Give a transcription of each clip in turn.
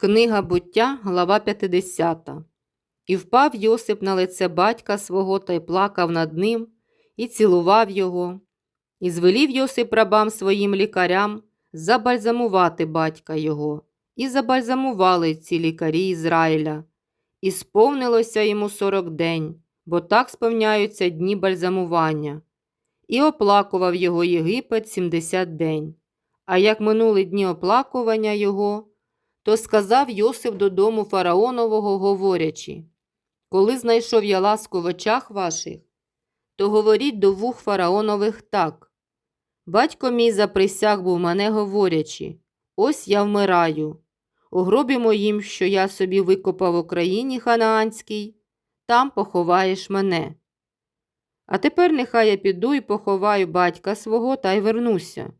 Книга буття, глава 50. І впав Йосип на лице батька свого та й плакав над ним, і цілував його. І звелів Йосип рабам своїм лікарям забальзамувати батька його. І забальзамували ці лікарі Ізраїля. І сповнилося йому сорок день, бо так сповняються дні бальзамування. І оплакував його Єгипет сімдесят день. А як минули дні оплакування його, то сказав Йосип додому фараонового, говорячи Коли знайшов я ласку в очах ваших, то говоріть до вух фараонових так. Батько мій заприсяг був мене говорячи Ось я вмираю. У гробі моїм, що я собі викопав у країні ханаанській, там поховаєш мене. А тепер нехай я піду і поховаю батька свого та й вернуся.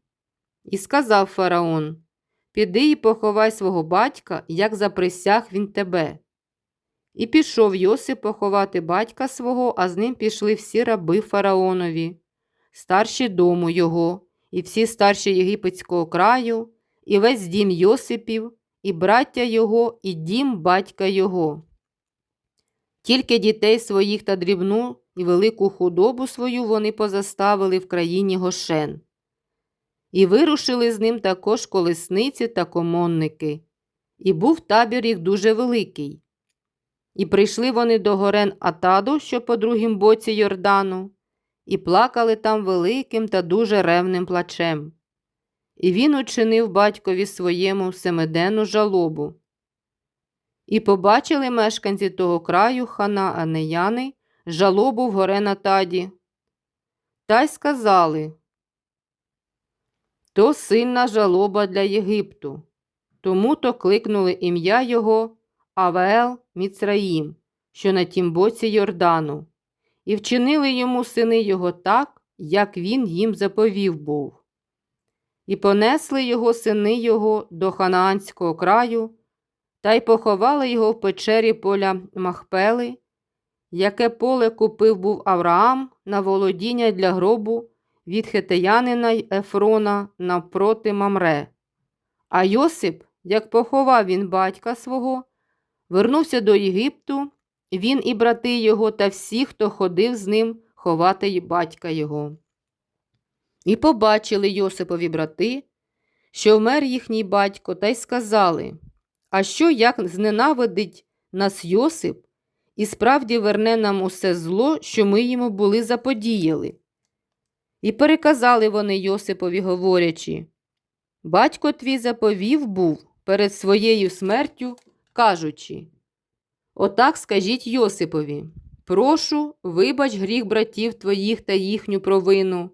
І сказав фараон Піди і поховай свого батька, як заприсяг він тебе. І пішов Йосип поховати батька свого, а з ним пішли всі раби фараонові, старші дому його, і всі старші єгипетського краю, і весь дім Йосипів, і браття його, і дім батька його. Тільки дітей своїх та дрібну і велику худобу свою вони позаставили в країні Гошен. І вирушили з ним також колесниці та комонники, і був табір їх дуже великий. І прийшли вони до горен Атаду, що по другім боці Йордану, і плакали там великим та дуже ревним плачем. І він учинив батькові своєму семиденну жалобу. І побачили мешканці того краю хана Анеяни жалобу в горе Натаді. Та й сказали то сильна жалоба для Єгипту. Тому то кликнули ім'я його Авел Міцраїм, що на тім боці Йордану, і вчинили йому сини його так, як він їм заповів був. І понесли його сини його до Ханаанського краю, та й поховали його в печері поля Махпели, яке поле купив був Авраам на володіння для гробу від хетеянина й Ефрона навпроти Мамре. А Йосип, як поховав він батька свого, вернувся до Єгипту, він і брати його та всі, хто ходив з ним ховати й батька його. І побачили Йосипові брати, що вмер їхній батько, та й сказали А що як зненавидить нас Йосип, і справді верне нам усе зло, що ми йому були заподіяли? І переказали вони Йосипові, говорячи Батько твій заповів був перед своєю смертю, кажучи Отак скажіть Йосипові Прошу, вибач гріх братів твоїх та їхню провину,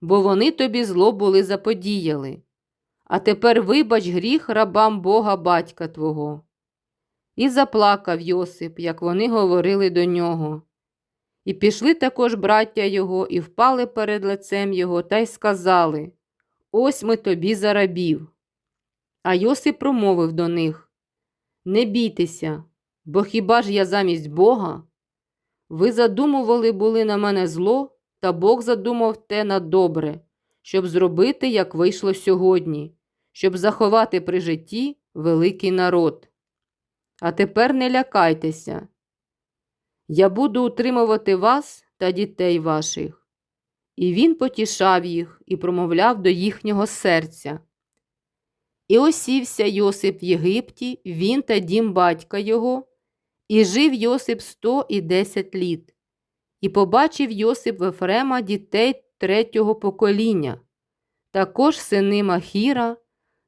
бо вони тобі зло були заподіяли. А тепер вибач гріх рабам Бога батька твого. І заплакав Йосип, як вони говорили до нього. І пішли також браття його, і впали перед лицем його, та й сказали Ось ми тобі за рабів. А Йосип промовив до них Не бійтеся, бо хіба ж я замість Бога? Ви задумували були на мене зло, та Бог задумав те на добре, щоб зробити, як вийшло сьогодні, щоб заховати при житті великий народ. А тепер не лякайтеся. Я буду утримувати вас та дітей ваших. І він потішав їх і промовляв до їхнього серця. І осівся Йосип в Єгипті, він та дім батька його, і жив Йосип сто і десять літ. І побачив Йосип в Ефрема дітей третього покоління. Також сини Махіра,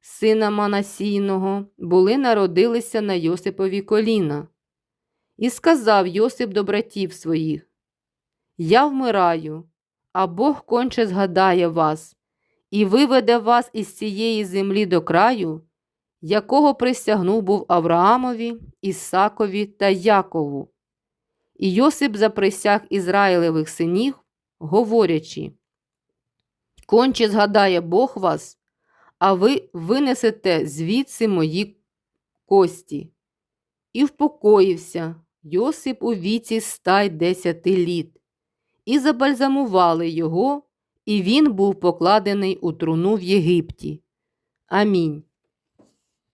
сина Манасійного, були народилися на Йосипові коліна. І сказав Йосип до братів своїх Я вмираю, а Бог конче згадає вас і виведе вас із цієї землі до краю, якого присягнув був Авраамові, Ісакові та Якову. І Йосип заприсяг Ізраїлевих синів, говорячи Конче згадає Бог вас, а ви винесете звідси мої кості. І впокоївся Йосип у віці ста й десяти літ, і забальзамували його, і він був покладений у труну в Єгипті. Амінь.